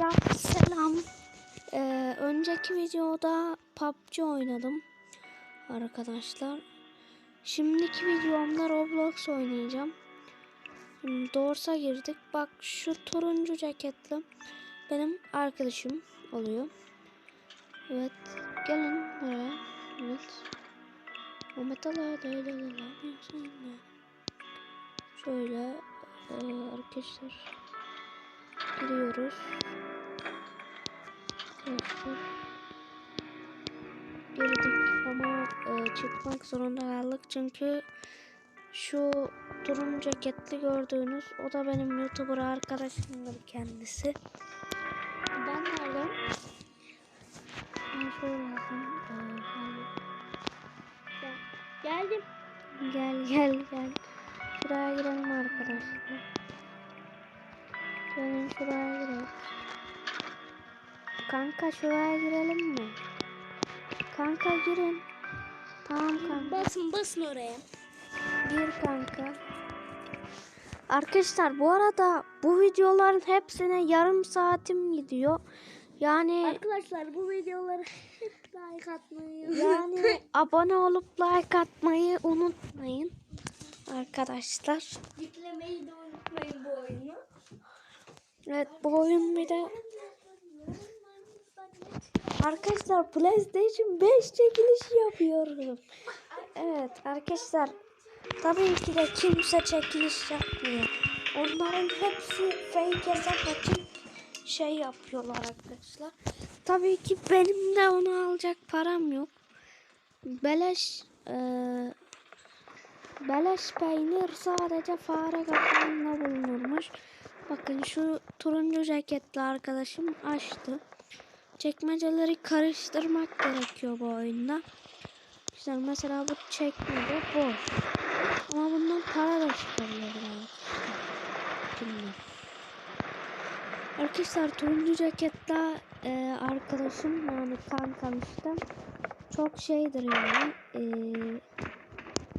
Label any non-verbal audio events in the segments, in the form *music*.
Arkadaşlar selam. Ee, önceki videoda PUBG oynadım. Arkadaşlar. Şimdiki videomda Roblox oynayacağım. Şimdi Doğrusa girdik. Bak şu turuncu ceketli benim arkadaşım oluyor. Evet. Gelin buraya. Evet. Değil Şöyle e, arkadaşlar giriyoruz. Girdik ama e, çıkmak zorunda kaldık çünkü şu turuncu ceketli gördüğünüz o da benim youtuber arkadaşımdır kendisi. Ben nerede? Ben şöyle yazayım. Ee, gel- Geldim. Gel gel gel. Şuraya girelim arkadaşlar. Gelin şuraya. Kanka şuraya girelim mi? Kanka girin. Tamam kanka. Basın basın oraya. Gir kanka. Arkadaşlar bu arada bu videoların hepsine yarım saatim gidiyor. Yani Arkadaşlar bu videoları hep like atmayı yani *laughs* abone olup like atmayı unutmayın. Arkadaşlar. Yüklemeyi de unutmayın bu oyunu. Evet bu oyun bir de Arkadaşlar PlayStation 5 çekilişi yapıyorum. Evet arkadaşlar tabii ki de kimse çekiliş yapmıyor. Onların hepsi fake hesap açıp şey yapıyorlar arkadaşlar. Tabii ki benim de onu alacak param yok. Beleş eee Beleş peynir sadece fare kapağında bulunurmuş. Bakın şu turuncu ceketli arkadaşım açtı. Çekmeceleri karıştırmak gerekiyor bu oyunda. İşte mesela bu çekmece boş. Ama bundan para da çıkabilir. Şimdi. Arkadaşlar turuncu ceketli e, arkadaşım yani kankam işte çok şeydir yani. E,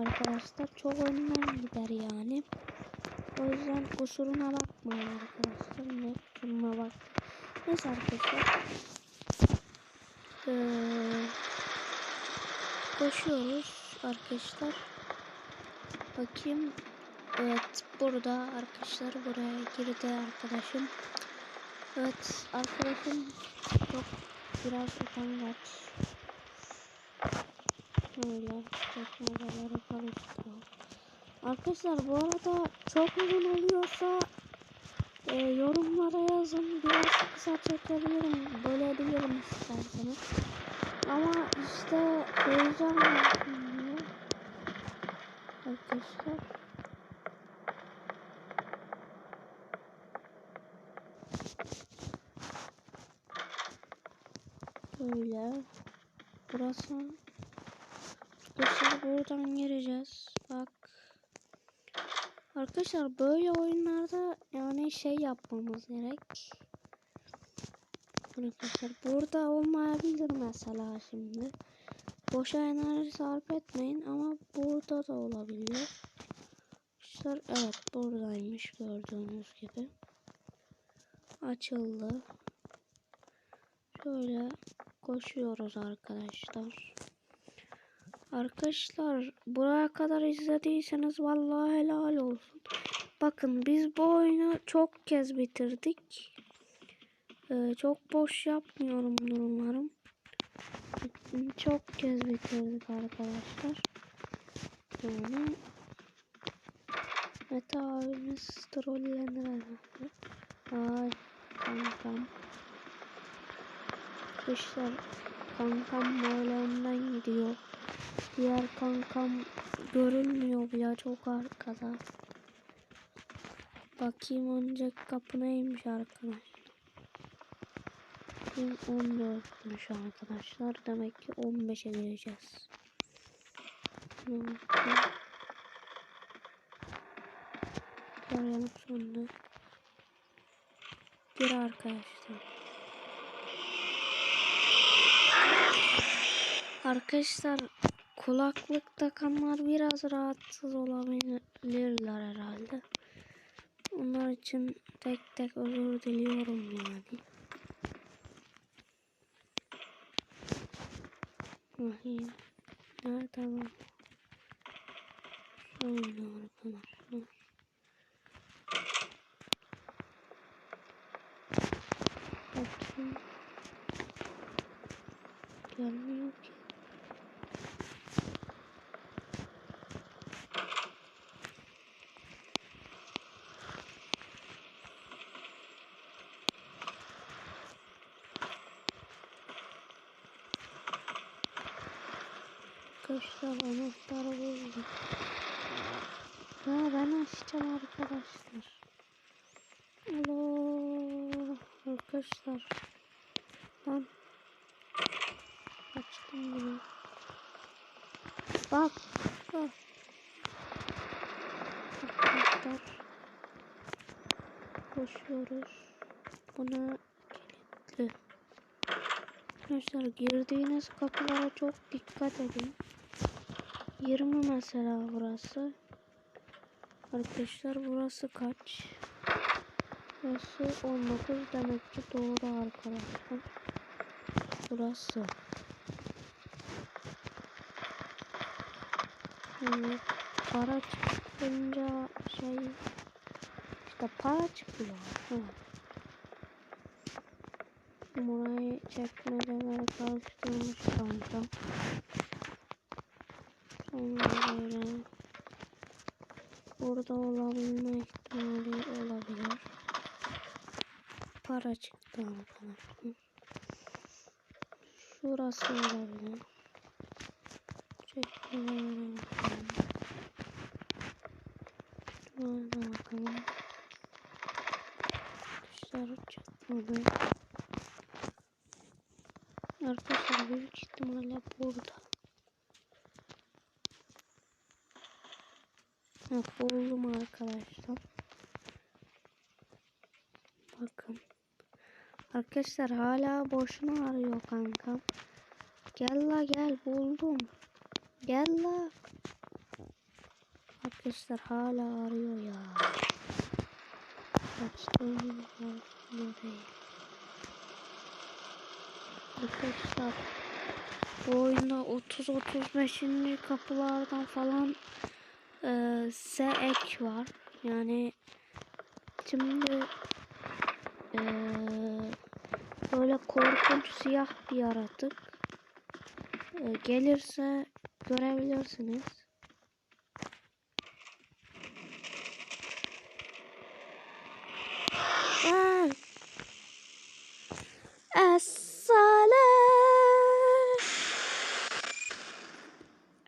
arkadaşlar çok önden gider yani. O yüzden kusuruna bakmayın arkadaşlar. Ne kusuruna bak. Neyse arkadaşlar. Ee, koşuyoruz arkadaşlar. Bakayım. Evet burada arkadaşlar buraya girdi arkadaşım. Evet arkadaşım çok biraz utangaç. Teknolojileri karıştırıyor. Arkadaşlar bu arada çok uzun oluyorsa e, yorumlara yazın. Biraz kısa çekebilirim. Bölebilirim isterseniz. Ama işte heyecan. Arkadaşlar. Böyle. Burası. Arkadaşlar buradan gireceğiz. Bak. Arkadaşlar böyle oyunlarda yani şey yapmamız gerek. Arkadaşlar burada olmayabilir mesela şimdi. Boşa enerji sarf etmeyin ama burada da olabiliyor. Arkadaşlar evet buradaymış gördüğünüz gibi. Açıldı. Şöyle koşuyoruz arkadaşlar. Arkadaşlar buraya kadar izlediyseniz vallahi helal olsun. Bakın biz bu oyunu çok kez bitirdik. Ee, çok boş yapmıyorum umarım. Çok kez bitirdik arkadaşlar. Yani Mete abimiz trollenir herhalde. Ay kankam. Arkadaşlar kankam önden gidiyor. Diğer kankam görünmüyor bile çok arkada. Bakayım önce kapı neymiş arkadaşlar. 14'müş arkadaşlar. Demek ki 15'e gireceğiz. Görelim sonra. Bir arkadaşlar. Arkadaşlar kulaklık takanlar biraz rahatsız olabilirler herhalde. Onlar için tek tek özür diliyorum yani. Bakayım. Nerede var? Oynuyor arkadaşlar. Bakayım. Gelmiyor ki. Ya ben açacağım arkadaşlar. Allah arkadaşlar. Lan açtım bunu. Bak bak. Arkadaşlar koşuyoruz. Buna kilitli. Arkadaşlar girdiğiniz kapılara çok dikkat edin. 20 mesela burası. Arkadaşlar burası kaç? Burası 19 demek ki doğru arkadaşlar. Burası. Yani para çıkınca şey işte para çıkıyor. Hı. Burayı çekmeceleri karıştırmış kanka. Sonra böyle burada olabilme ihtimali olabilir. Para çıktı arkadaşlar. Şurası olabilir. Çekmelere bakalım. Şuraya bakalım. Dışarı çıkmadı. Arkadaşlar büyük ihtimalle burada. Buldum arkadaşlar. Bakın. Arkadaşlar hala boşuna arıyor kankam. Gel la gel buldum. Gel la. Arkadaşlar hala arıyor ya. Nereye? Arkadaşlar bu oyunda 30-35. kapılardan falan e, ek var. Yani şimdi e, böyle korkunç siyah bir yaratık e, gelirse görebilirsiniz. Esale.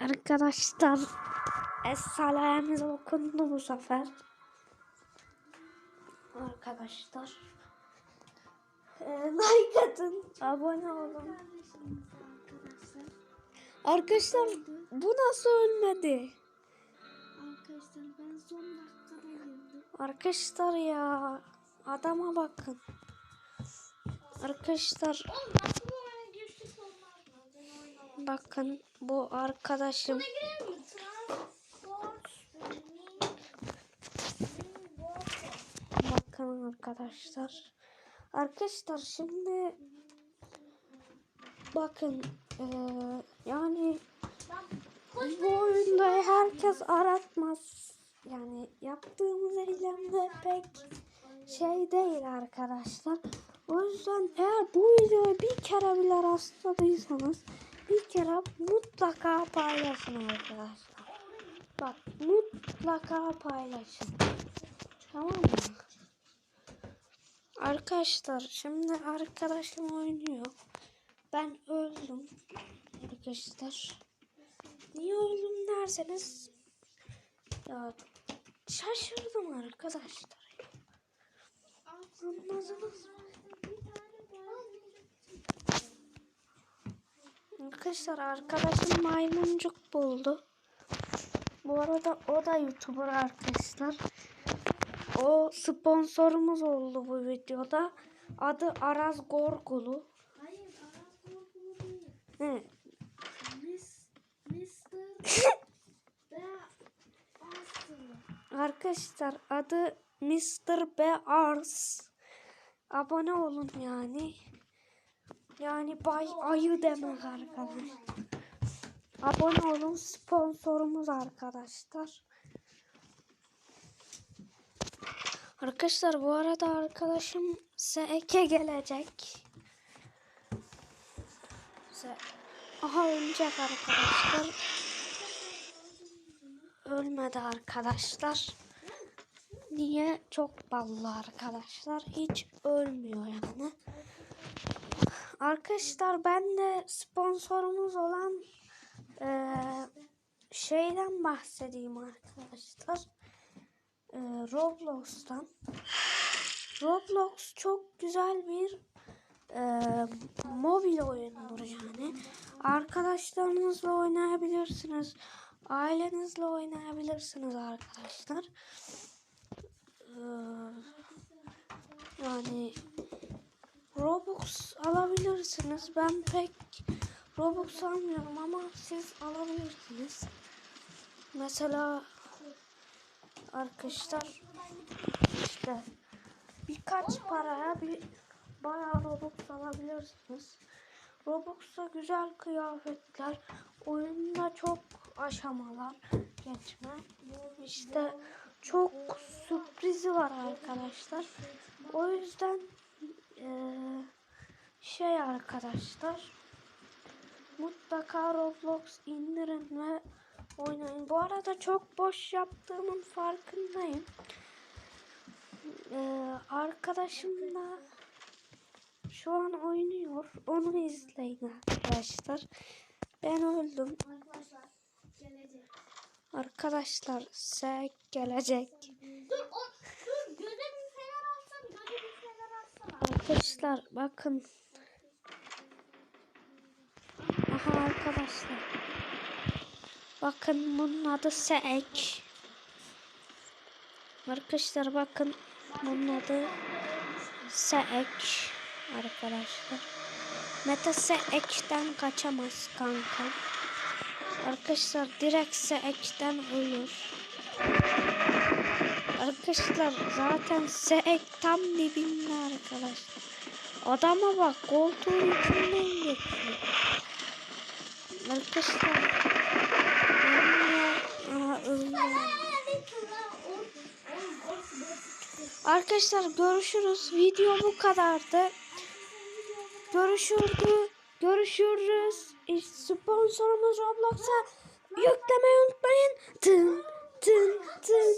Arkadaşlar Esale'miz okundu bu sefer. Arkadaşlar. Ee, like atın. Abone olun. Arkadaşlar bu nasıl ölmedi? Arkadaşlar ben son dakikada girdim. Arkadaşlar ya adama bakın. Arkadaşlar bakın bu arkadaşım Buna girelim mi? Transport. Bakın arkadaşlar. Arkadaşlar şimdi bakın eee, yani bu oyunda herkes aratmaz. Yani yaptığımız eylemde pek şey değil arkadaşlar. O yüzden eğer bu videoyu bir kere bile rastladıysanız bir kere mutlaka paylaşın arkadaşlar. Bak mutlaka paylaşın. Tamam mı? Arkadaşlar şimdi arkadaşım oynuyor. Ben öldüm. Arkadaşlar. Niye öldüm derseniz ya şaşırdım arkadaşlar. Anladınız? Arkadaşlar arkadaşım maymuncuk buldu. Bu arada o da YouTuber arkadaşlar. O sponsorumuz oldu bu videoda. Adı Araz Gorgulu. Hayır, Aras Korkulu değil. Ne? Miss, Mr. ve Aslı. Arkadaşlar adı Mr. B. Ars. Abone olun yani. Yani bay ayı demek arkadaşlar. abone olun sponsorumuz arkadaşlar. Arkadaşlar bu arada arkadaşım SEK gelecek. Aha ölecek arkadaşlar. Ölmedi arkadaşlar. Niye? Çok ballı arkadaşlar. Hiç ölmüyor yani. Arkadaşlar ben de sponsorumuz olan eee, şeyden bahsedeyim arkadaşlar. Eee, Roblox'tan. Roblox çok güzel bir eee, mobil oyundur yani. Arkadaşlarınızla oynayabilirsiniz. Ailenizle oynayabilirsiniz arkadaşlar. Eee, yani Robux alabilirsiniz. Ben pek Robux almıyorum ama siz alabilirsiniz. Mesela arkadaşlar işte birkaç paraya bir bayağı Robux alabilirsiniz. Robux'ta güzel kıyafetler, oyunda çok aşamalar geçme. İşte çok sürprizi var arkadaşlar. O yüzden eee, şey arkadaşlar mutlaka Roblox indirin ve oynayın. Bu arada çok boş yaptığımın farkındayım. Eee arkadaşım da şu an oynuyor. Onu izleyin arkadaşlar. Ben öldüm. Arkadaşlar gelecek. Arkadaşlar S gelecek. Dur o dur göze bir fener alsam göze bir fener alsana. Arkadaşlar bakın. Aha arkadaşlar. Bakın bunun adı Seek. Arkadaşlar bakın bunun adı Seek. Arkadaşlar. Meta Seek'ten kaçamaz kanka. Arkadaşlar direkt Seek'ten ölür. Arkadaşlar zaten Seek tam dibinde arkadaşlar. Adama bak koltuğun içinden geçiyor. Arkadaşlar. Arkadaşlar görüşürüz. Video bu kadardı. Görüşürdü. Görüşürüz. İşte sponsorumuz Roblox'a yüklemeyi unutmayın. Tın tın tın.